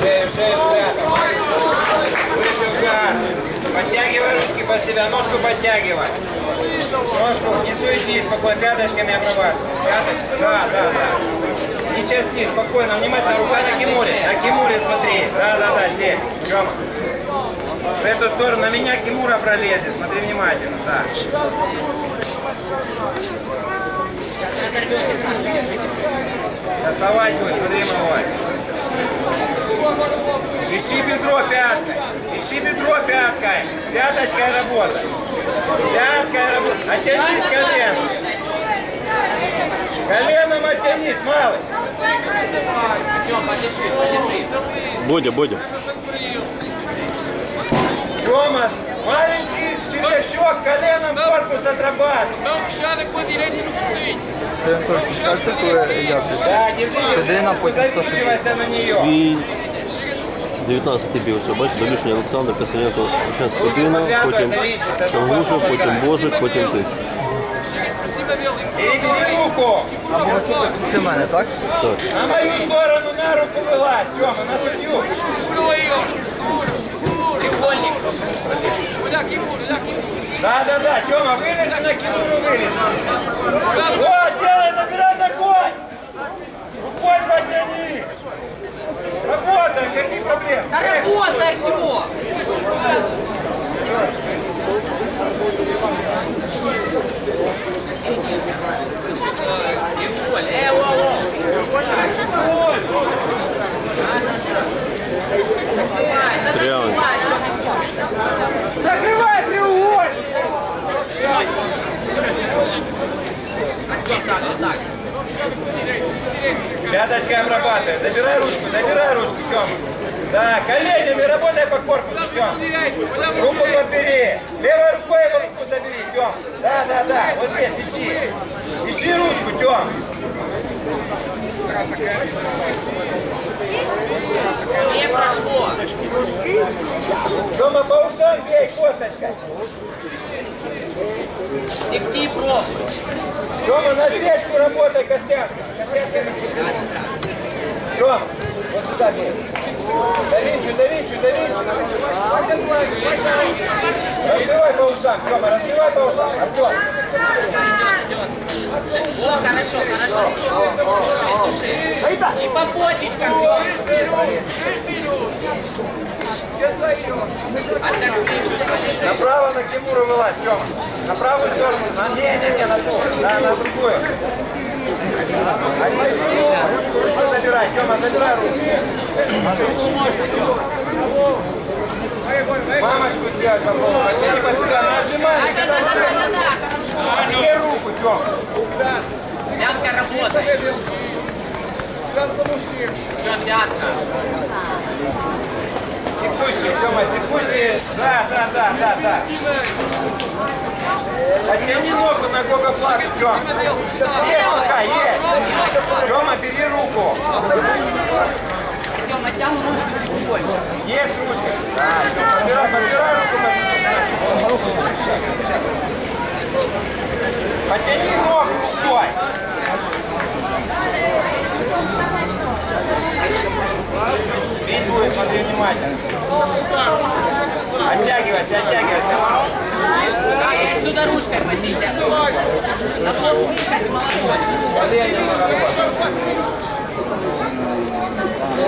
Шею, шею, Выше вверх. Подтягивай ручки под себя, ножку подтягивай. Ножку не суетись, спокойно, пяточками обрабатывай. Пяточки, да, да, да. Не части, спокойно, внимательно, рука на кимуре. На кимуре смотри. Да, да, да, сеть. Тема. В эту сторону, на меня Кимура пролезет. Смотри внимательно, да. Доставай, будет, смотри, малой. Ищи бедро пяткой. Ищи бедро пяткой. Пяточкой работа. Пяткой работа. Оттянись коленом. Коленом оттянись, малый. Бодя, Бодя. Томас, маленький червячок, коленом корпус отрабатывай. Não puxada com a direita no focinho. Скажете, коли як? Да, держи, держи, Коленом ручку, потім то, що- завинчивайся на нее. Твій 19 бій, ось бачиш, Долішній Олександр Касаєнко почав спокійно, потім Шангушев, потім Божик, потім ти. Перебери руку. Ти в мене, так? На мою сторону, на руку вылазь, Тёма, на судью. Olha aqui, Muro, olha aqui. Да, да, да, Тёма, вылези на кимуру, вылез. Вот, делай, забирай ногой. Рукой потяни. Работаем, какие проблемы? Работа, Артем! Э, во, во. Закрывай, Пяточкой обрабатывай. Забирай ручку, забирай ручку, Тёма. Да, коленями работай по корпусу, Тём. Руку подбери. Левой рукой его руку забери, Тём. Да, да, да. Вот здесь ищи. Ищи ручку, Тём. Не прошло. Тёма, по ушам бей косточкой. Секти пробуй. Тёма, на сечку работай костяшками. Костяшками секи. Тём, вот сюда бей. Завинчу, завинчу, завинчу. Разбивай по ушам, Тёма, разбивай по ушам. Артём. О, хорошо, хорошо. Суши, суши. И по почечкам, Артем. Направо на Кимуру вылазь, Тёма. На правую сторону. На, не, не, не, на ту. Да, на другую. Отнеси. Ручку, ручку забирай. Тёма, забирай руку. Мамочку сделать попробуй. Потяни под себя. Нажимай. Да, да, да, да, да, да, хорошо. Теперь руку, Тём. Пятка работает. Все, пятка. Секущие, Тёма, секущие. Да, да, да, да, да. Оттяни ногу на гогоплату, Тём. Есть пока, есть. Тёма, бери руку. Артем, оттягивай ручку треугольник. Есть ручка. Да, подбирай, подбирай руку под себя. Потяни ногу рукой. Бить будет, смотри внимательно. Отсюда ручкой молоточком.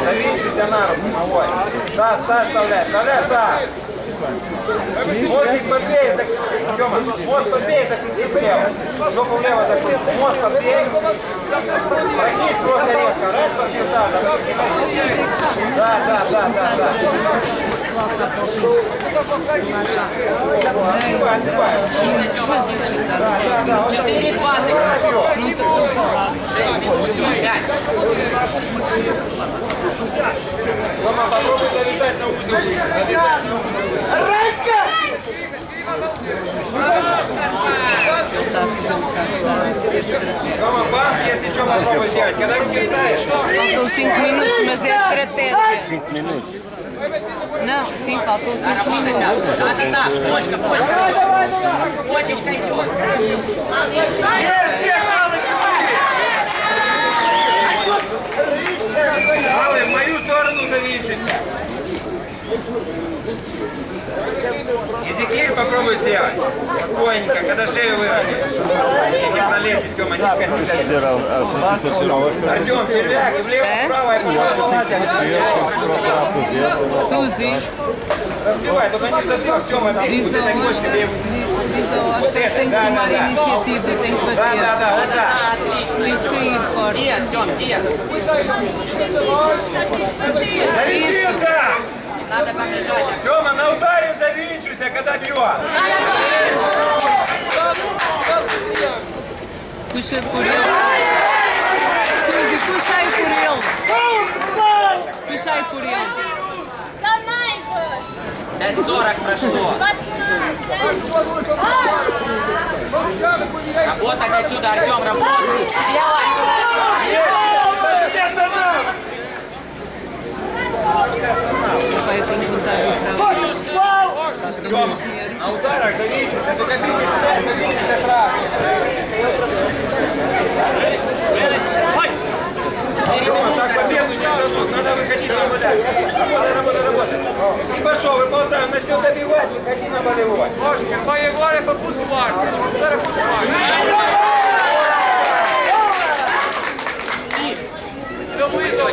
Колени на руку, малой. Да, ставь, вставляй, вставляй, да. Мостик подбей, закрути. Тёма, мост подбей, закрути влево. Жопу влево закрути. Мост подбей. Пройдись просто резко. Раз подбил, да. Да, да, да, да, да. Отбивай, отбивай. Чисто, Тёма, тише. Да, да, да. вот так. 4.20, хорошо. 6 минут, Тёма, 5. Рома, попробуй завязать на узелочек. Завязать на узелочек. Рома, бам, если что, попробуй сделать. Когда руки ставишь, Faltam 5 minutos, mas é estratégia. 5 minutos? Não, sim, faltam 5 minutos. Да, да, да, почка, почка. Почечка идет. Есть, есть, малый, Малый, в мою сторону завинчуйся. Языки попробуй сделать. Спокойненько, когда шею выровняешь. Не пролезет, Тёма, низко сиди. Артем, червяк, и влево, Э? вправо, и пошел вылазить. Сузи. Разбивай, только не в затылок, Тёма, ты, вот этой костью dá. iniciativa e têm que Да, bater. да, да, вот forte. Диас, Тём, Диас. Завинчился! Надо побежать. Тёма, на ударе завинчуйся, когда бьет. 5.40 прошло. Работать отсюда, Артем, работай. Сделай. Даже не останавливайся. Vai ter que botar de trás. Тёма, на ударах завинчуйся, только бить начинай, завинчуйся сразу. Тёма, так победу не дадут, надо выходить на нуля. Работай, работай, работай. И пошел, выползай, он начнет добивать, выходи на болевой. Vai agora é para pontuar. Tens que começar a pontuar. Não, Luísa, não,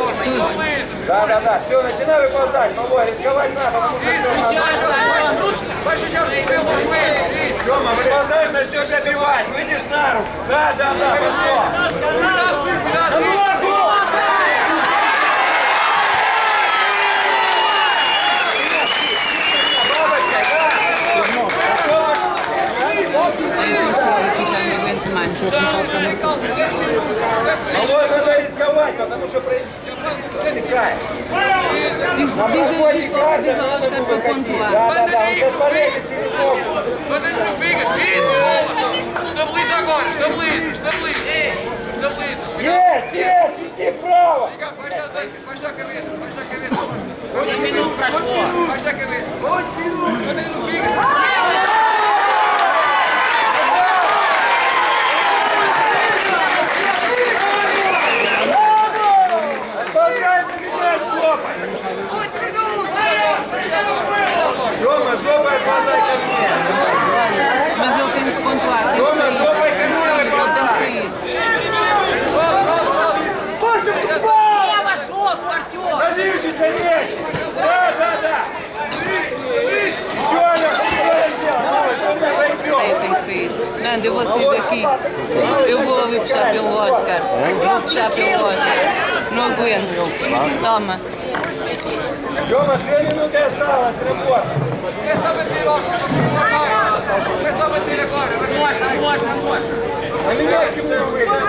Luísa. Да, да, да, все, начинай выползать, малой, рисковать надо, потому что Тёма, Включаться, Артем. Ручку. Vai já os cotovelos aos joelhos. Тёма, выползай, начнет добивать, выйдешь на руку. Да, да, да, пошел. Cuidado, cuidado. На ногу! Бабочка, да. Пошел, Aqui já não aguento mais. Calma, 7 minutos. 7 Малой, надо рисковать, потому что проиграть. Diz, На diz, проходе diz, карты diz ao надо Oscar para выходить. pontuar. Да, да, да, он сейчас полезет через ногу. Manda-lhe no fígado. Isso, boa. Estabiliza agora. Estabiliza, estabiliza. Estabiliza. Есть, есть, иди вправо. Baixa as ancas, baixa a cabeça, baixa a cabeça. 7 минут прошло. Baixa a cabeça. Manda-lhe no fígado. Отползай Завьючись, резче. Да, да, да. Еще раз, еще раз делай. Мама, что меня Aí пойдет? tem que sair. Nando, eu vou sair daqui. Eu vou ali puxar pelo Oscar. Vou puxar pelo Oscar. Não aguento. Toma. Тёма, две минуты осталось, работа. Começa a bater, ó. Começa a bater agora. Можно, можно, можно. На меня к нему выйдет. Понтуа! Понтуа!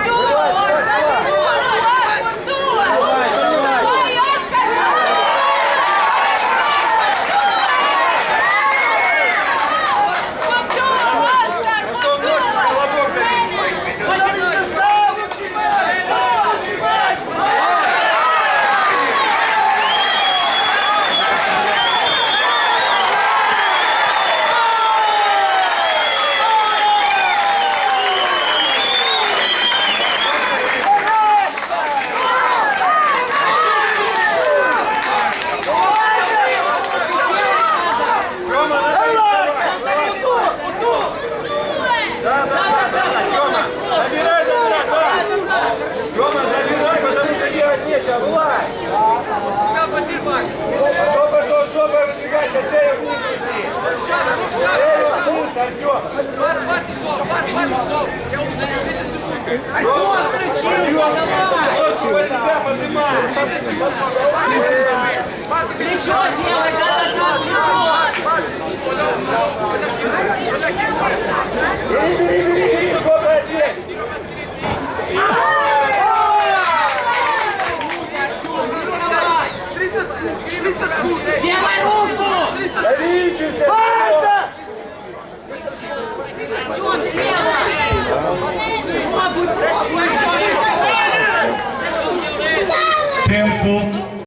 Плечо делай, да-да-да, плечо. Olha, olha aqui, olha aqui. Бери, бери, бери, бери,